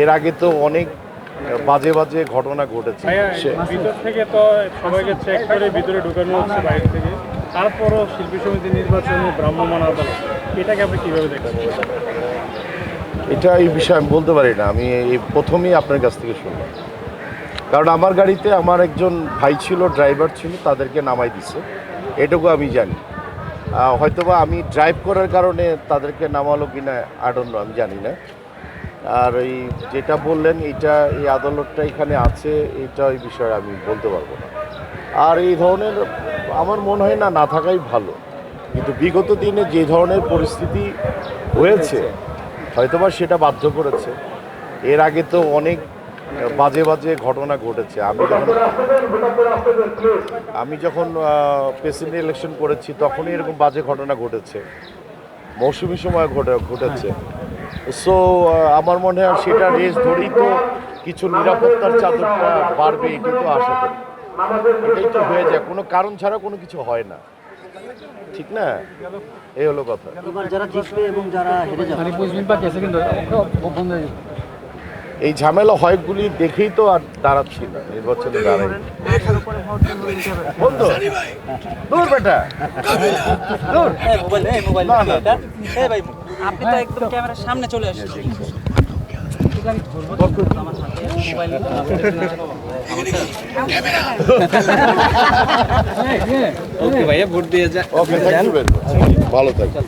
এর আগে তো অনেক বাজে বাজে ঘটনা ঘটেছে। ভিতর থেকে তো সবাইকে চেক করে ভিতরে ঢুকানো হচ্ছে বাইরে থেকে। তারপরও শিল্পী সমিতি নির্বাচনে ভ্রাম্যমাণ আদালত। এটাকে আপনি কীভাবে দেখেন? এটা এই বিষয়ে আমি বলতে পারি না। আমি এই প্রথমেই আপনার কাছ থেকে শুনলাম কারণ আমার গাড়িতে আমার একজন ভাই ছিল ড্রাইভার ছিল তাদেরকে নামাই দিছে। এটুকু আমি জানি। হয়তোবা আমি ড্রাইভ করার কারণে তাদেরকে নামালো কিনা আডন্য আমি জানি না। আর এই যেটা বললেন এটা এই আদালতটা এখানে আছে, এটা এই বিষয়ে আমি বলতে পারব না। আর এই ধরনের, আমার মনে হয় না না থাকাই ভালো। কিন্তু বিগত দিনে যে ধরনের পরিস্থিতি হয়েছে, হয়তোবা সেটা বাধ্য করেছে। এর আগে তো অনেক বাজে বাজে ঘটনা ঘটেছে। আমি যখন আমি যখন প্রেসিডেন্ট ইলেকশন করেছি, তখনই এরকম বাজে ঘটনা ঘটেছে। মৌসুমি সময় ঘটে, ঘটেছে। সো আমার মনে হয় সেটা রেস ধরেই তো কিছু নিরাপত্তার চাদরটা বাড়বে এটাই তো আশা করি। এটাই তো হয়ে যায়। কোনো কারণ ছাড়া কোনো কিছু হয় না। ঠিক না? এই হলো কথা। যারা জিতবে এবং যারা হেরে যাবে। এই ঝামেলা হয়গুলি দেখেই তো আর দাঁড়াচ্ছি না। নির্বাচনে দাঁড়াই। বন্ধু দূর বেটা। দূর না, না, আপনি তো একদম ক্যামেরার সামনে চলে আসছেন। ওকে ভাইয়া ভোট দিয়ে যান ভালো থাকবেন।